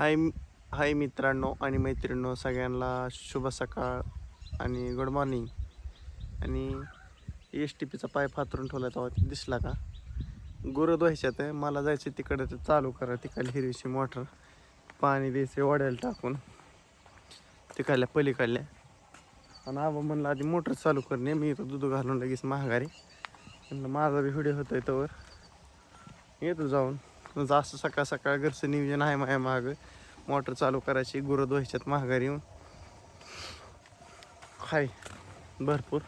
हाय हाय मित्रांनो आणि मैत्रिणींनो सगळ्यांना शुभ सकाळ आणि गुड मॉर्निंग आणि एस टी पीचा पाय फातरून ठेवला तेव्हा ते दिसला का? गुरं धुवायच्यात आहे. मला जायचं तिकडे ते चालू करा. तिकडली हिरवीशी मोटर पाणी द्यायचं वड्याला टाकून. तिकडल्या पलीकडल्या. आणि आबा म्हणलं आधी मोटर चालू करणे मी इथं दूध घालून लगेच महागारी. म्हणलं माझा बी व्हिडिओ होतोय तोवर. येतो जाऊन. असं सकाळ सकाळ घरचं नियोजन आहे माझ्या मागं. मोटर चालू करायची गुरं धुवायच्यात महागारी येऊन. हाय भरपूर.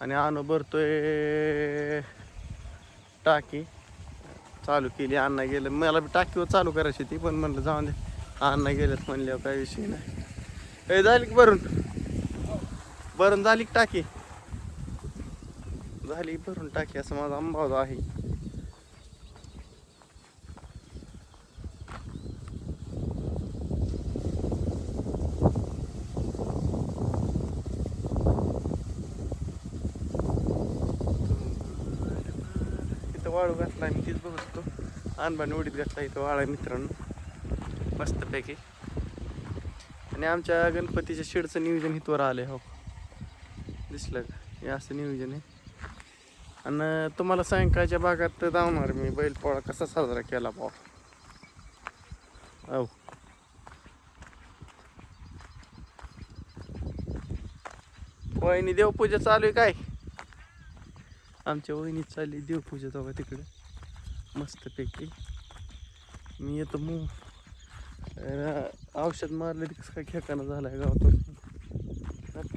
आणि आणू भरतोय टाकी चालू केली अण्णा गेलं. मला टाकीवर चालू करायची ती पण म्हणलं जाऊन दे. अण्णा गेलेत म्हणल्यावर काही विषय नाही. ए झाली की भरून. भरून झाली की टाकी. झाली की भरून टाकी असं माझा अंबाव आहे इथं वाळू घातला मी तीच बघतो आणबाने उडीत घातला इथं वाळा मित्रांनो. मस्तपैकी. आणि आमच्या गणपतीच्या शेडचं नियोजन इथवर आलं हो. दिसलं का? हे असं नियोजन आहे. आणि तुम्हाला सायंकाळच्या भागात जाणार मी बैलपोळा कसा साजरा केला भाऊ हो वहिनी देवपूजा चालू आहे काय? आमच्या वहिनी चालली देवपूजा तेव्हा तिकडे. मस्तपैकी. मी येतो मग औषध मारलं तर कसं काय खेकाना झाला गावातून? हात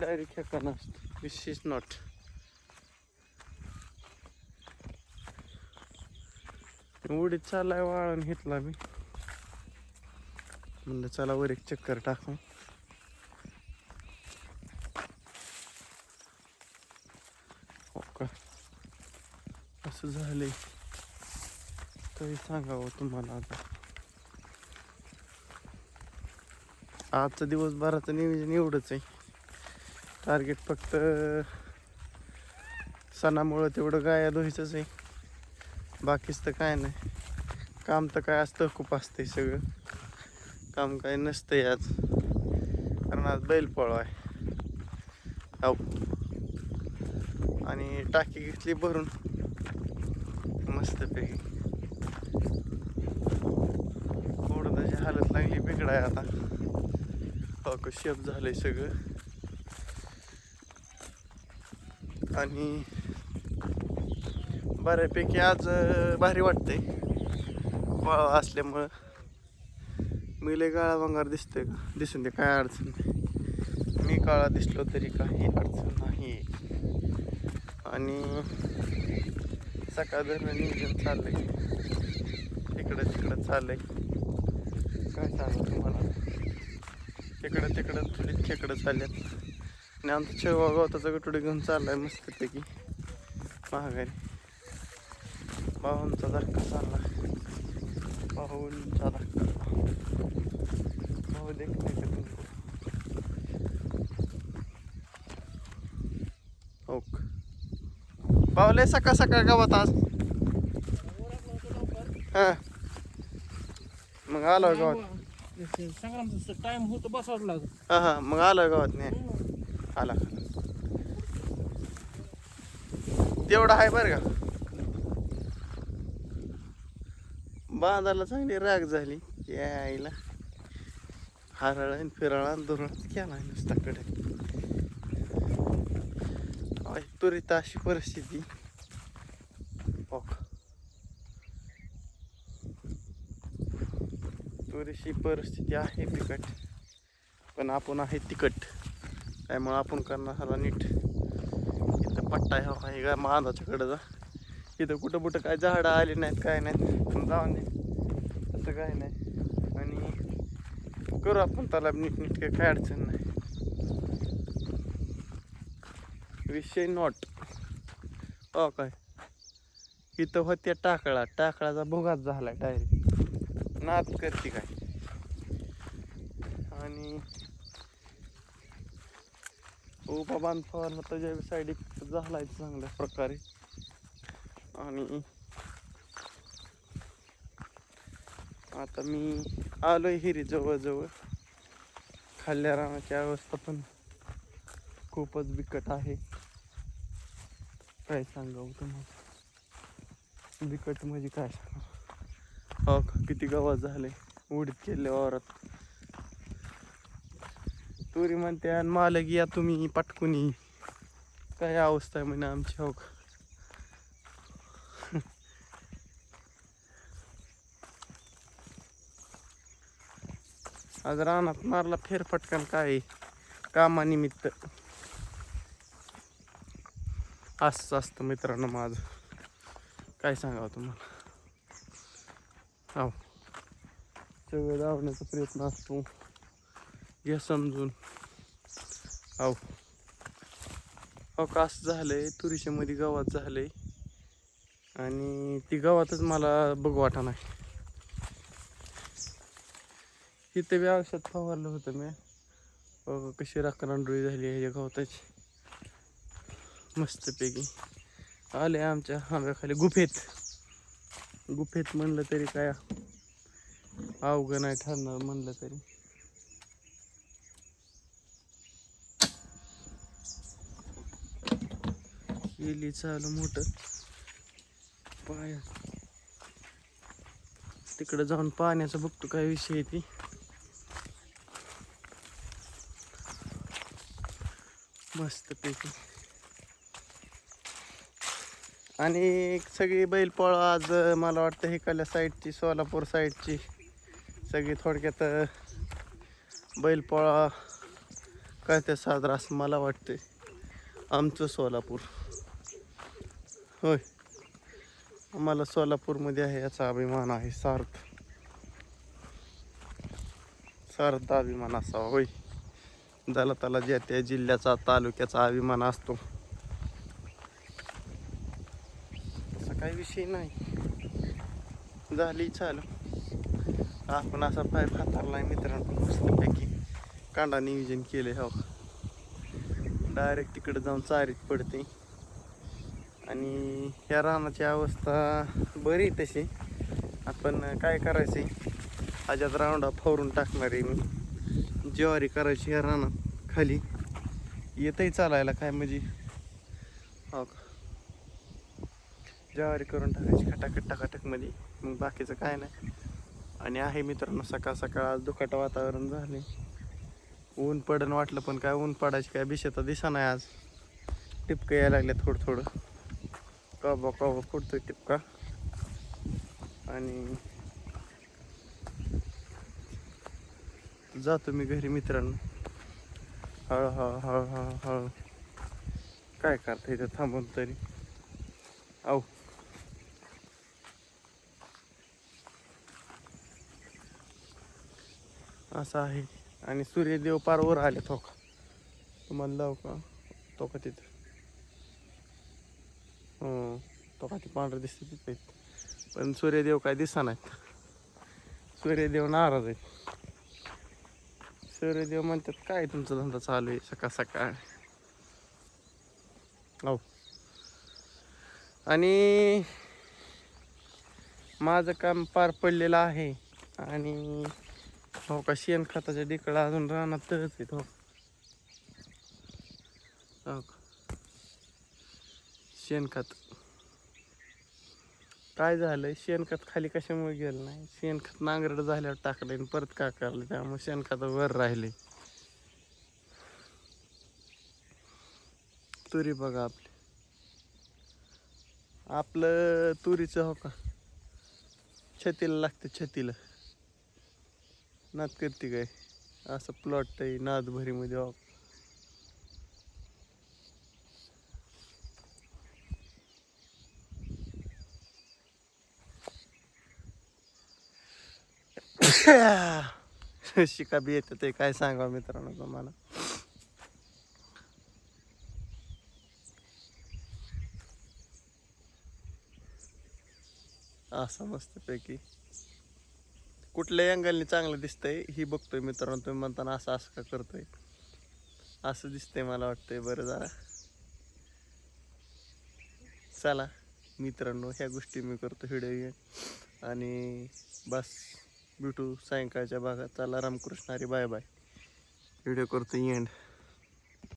डायरेक्ट खेकाना असतो. विश इज नॉट उडीत चाललाय वाळून घेतला मी. म्हणलं चला वर एक चक्कर टाकू हो का झाले तरी सांगावं हो तुम्हाला आता. आजचं दिवसभराचं नियोजन एवढंच आहे. टार्गेट फक्त सणामुळं तेवढं गाया धुवायचंच आहे. बाकीच तर काय नाही. काम तर काय असतं खूप असतंय सगळं. काम काय नसतंय आज. कारण आज बैलपोळा आहे. आणि टाकी घेतली भरून. मस्तपैकी उडदाची हालत लागली बिघडाय आता. हो शेप झालंय सगळं. आणि बऱ्यापैकी आज भारी वाटतंय. पाळा असल्यामुळं मी लय काळा भंगार दिसतोय का दिसून दे काय अडचण नाही. मी काळा दिसलो तरी काही अडचण नाही. आणि सकाळ दरम्यान नियोजन चाललंय? इकडं तिकडं चाललंय. काय सांगू तुम्हाला? तिकडं तिकडं थोडी खेकडं चालल्यात. आणि आमचं शेवगा गवताचा गटुडी घेऊन चाललाय मस्तपैकी. महागारी भाऊंचा धक्का चालला. भाऊंचा धक्का भाऊ देख नाही का तुमको हो भाऊ सकाळ सकाळ गावात आज. हा. मग आलो गावात. टाइम होतो बसावं लागत हा हा. मग आलो गावात नाही आला. तेवढं आहे बरं का. बांधाला चांगली राग झाली. यायला. हरळ आणि फिरळ दुरळ केला नुसता कडे त्वरित अशी परिस्थिती हो का. थोडीशी परिस्थिती आहे बिकट. पण आपण आहे तिकट त्यामुळं आपण करणार ह्याला नीट. इथं पट्टा आहे हा हे काय महादाच्याकडं जा इथं कुठं कुठं काय झाडं आली नाहीत काय नाहीत. पण जाऊन दे. तसं काय नाही. आणि करू आपण त्याला नीट नीट काय काय अडचण नाही. विषय नॉट. हो काय. इथं होत्या टाकळा. टाकळाचा भोगाच झाला डायरेक्ट. नाद करते काय? आणि उभा बांध फवारला त्याच्या साईड झालाय चांगल्या प्रकारे. आणि आता मी आलोय हिरी जवळजवळ. खाल्ल्या रानाची अवस्था पण खूपच बिकट आहे. काय सांगावं तुम्हाला? बिकट म्हणजे काय सांगा हो का, किती गवत झाले उडीत केले वावरात. तुरी म्हणते आणि मालक या तुम्ही पटकुनी. काय अवस्था आहे म्हणे आमची हो का. आज रानात मारला फेरफटकन काय कामानिमित्त. असंच असतं मित्रांनो माझं. काय सांगावं तुम्हाला? हो सगळं धावण्याचा प्रयत्न असतो या समजून हो हो का असं झालंय तुरीच्या मध्ये गावात आहे आणि ती गावातच मला बघू वाटा नाही इथे बी औषध फवारलं होतं मी बघा कशी राखणांडोळी झाली आहे या गवताची मस्तपैकी आले आमच्या आंब्याखाली गुफेत गुफेत म्हणलं तरी काय अवघड नाही ठरणार म्हणलं तरी. गेली चालू मोठं पाया. तिकडे जाऊन पाण्याचा बघतो काय विषय आहे ती. मस्त पैकी आणि सगळी बैलपोळा आज मला वाटतं हिकाल्या साईडची सोलापूर साईडची. सगळी थोडक्यात बैलपोळा करते साजरा असं मला वाटते आमचं सोलापूर. होय. आम्हाला सोलापूरमध्ये आहे याचा अभिमान आहे सार्थ. सार्थ अभिमान असावा होय. ज्याला त्याला ज्या त्या जिल्ह्याचा तालुक्याचा अभिमान असतो तसा काही विषय नाही. झाली चालू. आपण असा पाय हाताळलाय मित्रांनो मस्तपैकी. कांदा नियोजन केले हो. डायरेक्ट तिकडे जाऊन चारीत पडते. आणि ह्या रानाची अवस्था बरी आहे तशी. आपण काय करायचे ह्याच्यात राऊंडा फवरून टाकणार आहे मी. ज्वारी करायची ह्या रानात खाली. येतही चालायला काय म्हणजे? हो का? ज्वारी करून टाकायची खटाखट टाकाटकमध्ये मग बाकीचं काय नाही. आणि आहे मित्रांनो सकाळ सकाळ आज दुखाट वातावरण झाले ऊन पडन वाटलं पण काय ऊन पडायची काय बिशेता दिसा नाही आज. टिपकं यायला लागले थोडं थोडं. काबा कवा फुटतोय टिपका. आणि जातो मी घरी मित्रांनो. हळूहळू हळूहळू हळू काय करता इथं थांबून तरी. औ असं आहे. आणि सूर्यदेव पार वर आले तो का? तुम्हाला लाव हो का? तो का तिथं? हो तो का ते पांढरं दिसते तिथे. पण सूर्यदेव काय दिसा नाहीत. सूर्यदेव नाराज आहेत. सूर्यदेव म्हणतात काय तुमचा धंदा चालू आहे? सकाळ सकाळ. हो. आणि माझं काम पार पडलेलं आहे. आणि हो का शेणखताच्या डिकडा अजून रानात तळच येत हो. हो का. शेणखत काय झालंय? शेणखत खाली कशामुळे गेलं नाही? शेणखत नांगरड झाल्यावर टाकलं आणि परत का करलं त्यामुळे शेणखत वर राहिले तुरी बघा आपली. आपलं तुरीचं हो का? छतीला लागतं छतीला. नाद करते काय? असं प्लॉट आहे नादभरीमध्ये हो. शिका बी येते ते काय सांगा मित्रांनो तुम्हाला. असं मस्तपैकी. कुठल्या अँगलने चांगलं दिसतंय ही बघतोय मित्रांनो तुम्ही म्हणताना असं असं का करतोय? असं दिसतंय मला वाटतंय बरं जरा चला मित्रांनो ह्या गोष्टी मी करतो व्हिडिओ आणि बस भेटू सायंकाळच्या भागात. चला Ramkrishna Hari bye bye. Video करतो एंड.